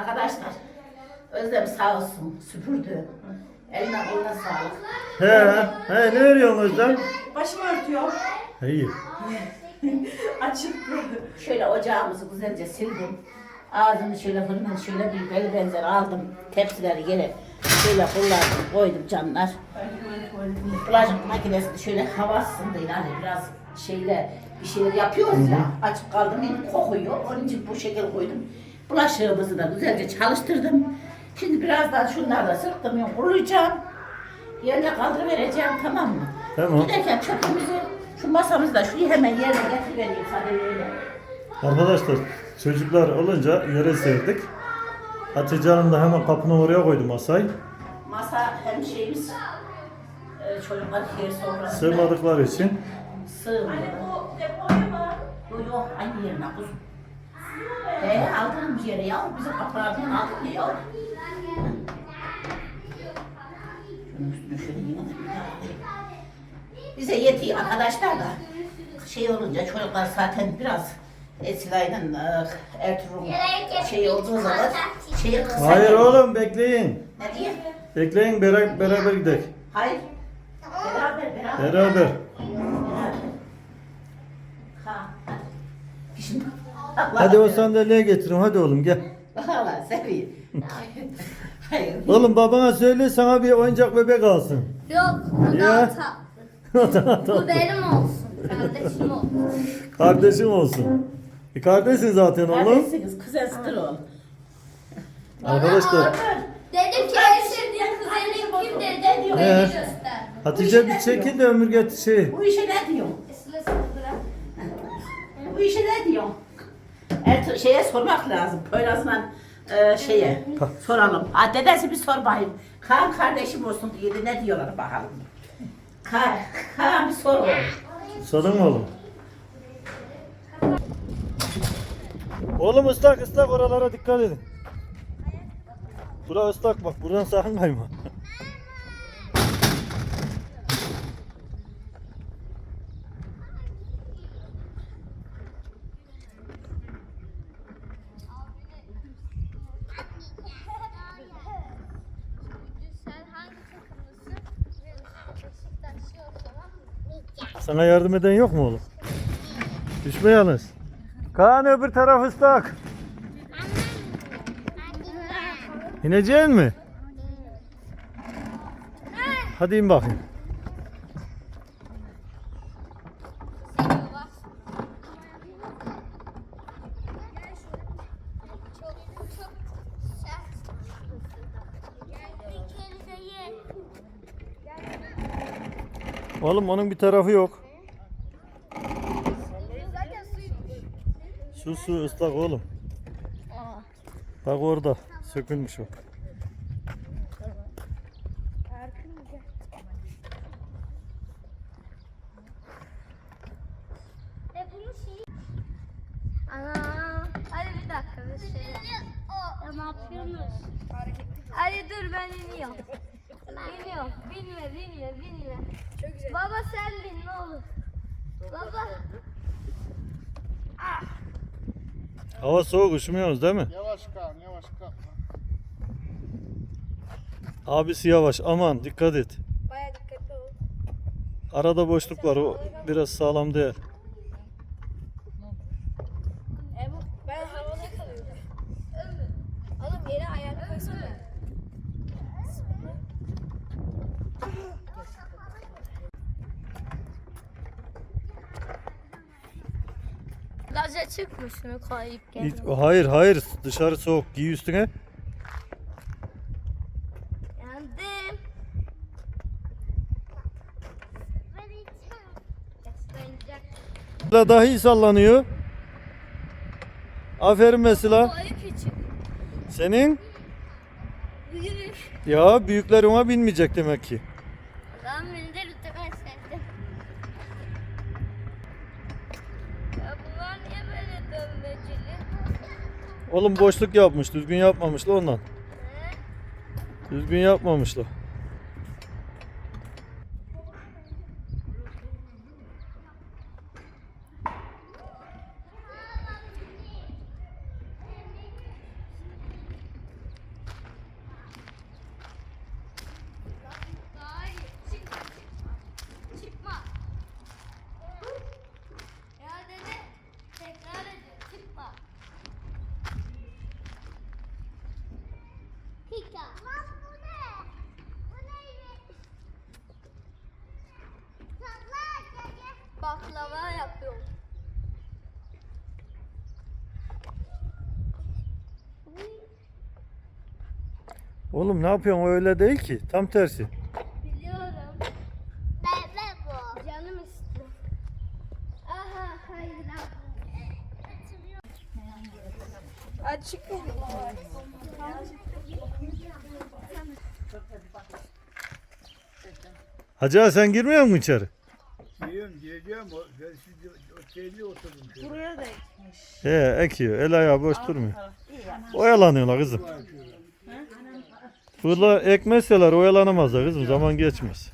Arkadaşlar Özlem sağ olsun süpürdü. Eline koluna sağlık. He, he ne veriyorsun Özlem? Başımı örtüyor. İyi. Açık. Şöyle ocağımızı güzelce sildim. Ağzını şöyle fırından şöyle bir bel benzer aldım. Tepsileri yere şöyle kullandım koydum canlar. Bulaşık makinesini şöyle havasın değil hani biraz şeyle bir şeyler yapıyoruz ya açık kaldım kokuyor. Onun için bu şekil koydum. Bulaşığımızı da güzelce çalıştırdım. Şimdi birazdan şunları da sırttım yok kuruyacağım. Yerine kaldırıvereceğim tamam mı? Tamam. Giderken çöpümüzü şu masamızı da şuraya hemen yerine getirivereyim sadeleyle. Arkadaşlar çocuklar olunca yere serdik. Hatice Hanım da hemen kapının oraya koydu masayı. Masa hem şeyimiz e, çocuklar yer sofrası. Sığmadıkları için. Sığmıyor. Bu depoya mı? Yok yok aynı yerine kuzum. He aldın bir yere ya bize kapılardan aldın ya. Şunun üstüne şöyle yine de bir daha alayım. Bize yetiyor arkadaşlar da. Şey olunca çocuklar zaten biraz Esra'nın e, Ertuğrul şey olduğu zaman şeyi kısa. Hayır oğlum bekleyin. Ne diye? Bekleyin beraber, beraber gidelim. Hayır. Beraber beraber. Beraber. Ha. Şimdi. Hadi o sandalyeye getirin hadi oğlum gel. Valla seveyim. Hayır. Oğlum babana söyle sana bir oyuncak bebek alsın. Yok, bu Ya. da ata. Bu benim olsun. Kardeşim olsun. Kardeşim olsun. E kardeşsin zaten oğlum. Kardeşsiniz, kuzensidir oğlum. Arkadaşlar Dedim ki en sevdiğin kuzenin kim dedi. Beni göster. Hatice bir çekin de ömür get şey. Bu işe ne diyorsun? Bu işe ne diyorsun? Ertuğ şeye sormak lazım. Poyraz'la e, şeye soralım. Ha, dedesi bir sor bakayım. Kaan kardeşim olsun diye ne diyorlar bakalım. Kaan, Kaan bir sor. Sorun mu oğlum? Oğlum ıslak ıslak oralara dikkat edin. Bura ıslak bak buradan sakın kayma. Sen hangi takımlısın? Beşiktaşlı o zaman. Sana yardım eden yok mu oğlum? Düşme yalnız. Kaan öbür taraf ıslak. İneceksin mi? Hadi in bakayım. Oğlum onun bir tarafı yok. Zaten suyu Su su ıslak oğlum. Bak orada sökülmüş o. E şey... Ana. Hadi bir dakika bir şey. Ya ne yapıyorsunuz? Hadi dur ben iniyorum. İniyorum. Binme binme binme. Çok güzel. Baba sen bin ne olur. Baba. Hava soğuk üşümüyoruz değil mi? Yavaş Kaan, yavaş Kaan. Abisi yavaş aman dikkat et. Baya dikkatli ol. Arada boşluk var o biraz sağlam değil. E bu ben havada kalıyorum. Oğlum yere ayak koysana. Gaza çıkmış şunu koyup Hiç- Hayır hayır dışarı soğuk giy üstüne. Yandım. Yaslanacak. Sıla dahi sallanıyor. Aferin. Boyu küçük. Senin Büyük. ya büyükler ona binmeyecek demek ki. Oğlum boşluk yapmış düzgün yapmamışlar ondan. Düzgün yapmamışlar. Oğlum ne yapıyorsun? O öyle değil ki. Tam tersi. Biliyorum. Bebe bu. Canım istiyor. Aha hayır. Açık. Hacı ağa, sen girmiyor musun içeri? Geliyorum geleceğim. O, ben şimdi otelde oturdum. Buraya da ekmiş. He ekiyor. El ayağı boş durmuyor. Oyalanıyorlar kızım. Burada ekmezseler oyalanamazlar kızım. Zaman geçmez.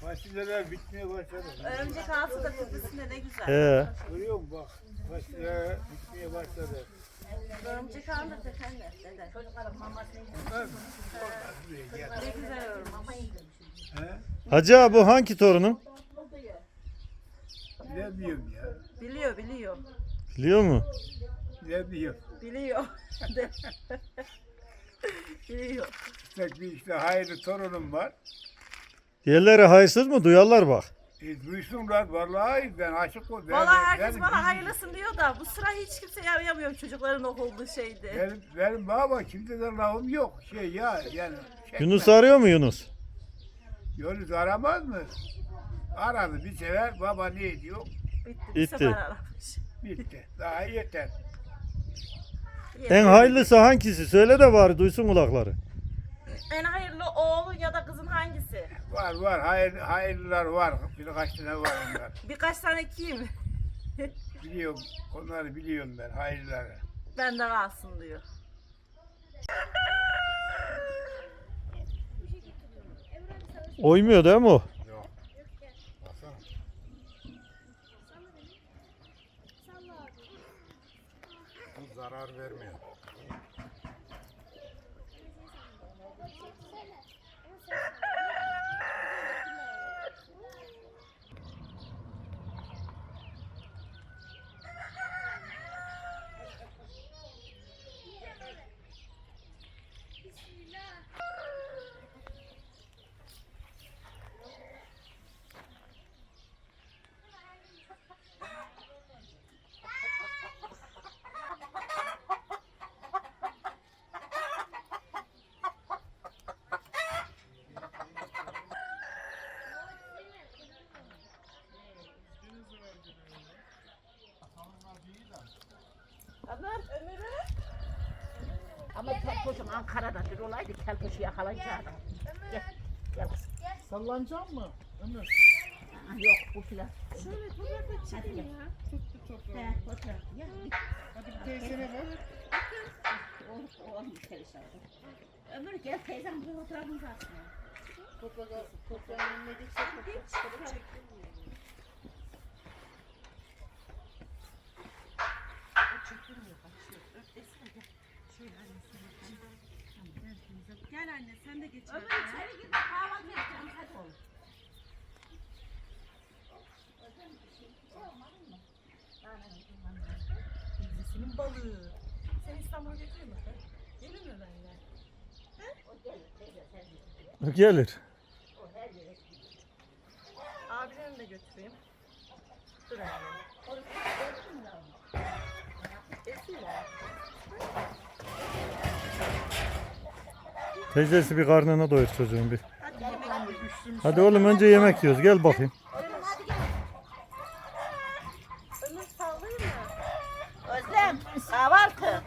Fasulyeler bitmeye başladı. Örümcek altı da tepesinde ne güzel. He. Görüyor musun bak. Fasulyeler bitmeye başladı. Örümcek altı da tepesinde. Dede. Ne güzel? Hacı ağa, bu hangi torunun? Bilemiyorum ya. Biliyor biliyor. Biliyor mu? Bilemiyorum. Biliyor. biliyor. İşte bir işte hayırlı torunum var. Diğerleri hayırsız mı? Duyarlar bak. E, duysunlar vallahi ben aşık oldum. Valla herkes bana hayırlısın diyor da bu sıra hiç kimse yarayamıyor çocukların okulduğu şeydi. Benim, benim baba kimseden lafım yok. Şey ya yani. çekme. Yunus arıyor mu Yunus? Yunus aramaz mı? Aradı bir sefer baba ne diyor? Bitti. Bir Bitti. sefer aramış. Bitti. Daha yeter. En hayırlısı hangisi? Söyle de bari duysun kulakları. En hayırlı oğlu ya da kızın hangisi? Var var hayır, hayırlılar var. Birkaç tane var onlar. Birkaç tane kim? Biliyorum. Onları biliyorum ben hayırlıları. Bende kalsın diyor. Oymuyor değil mi o? Yok. Baksana. Bu zarar vermiyor. Thank you. Ama kelpoşun Ankara'da bir olaydı kelpoşu yakalayacaktı. Gel. Gel kızım. Sallanacak mı? Ömür. Ha, Yok bu filan. Şöyle fotoğrafı çekin ya. He, fotoğraf. Ya, bir- Hadi bir teyzene bak. O, o olmuş perişan. Ömür gel teyzem bu fotoğrafımızı atsın. Gel anne sen de geç. Ömür içeri gir de kahvaltı yapacağım. Hadi oğlum. Senin balığı. Sen İstanbul'a getirir misin? Gelir mi benimle? Gelir. Abilerini de götüreyim. Dur anne. Teyzesi bir karnına doyur çocuğun bir. Hadi oğlum önce yemek yiyoruz. Gel bakayım. Özlem kahvaltı.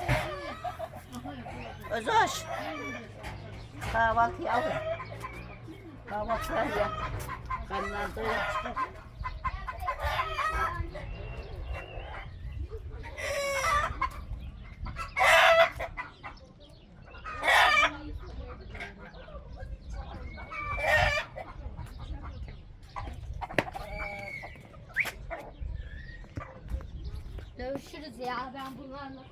Özoş. Kahvaltı yavrum. Kahvaltı ya. Kanlar doyur. Ya ben bunlarla.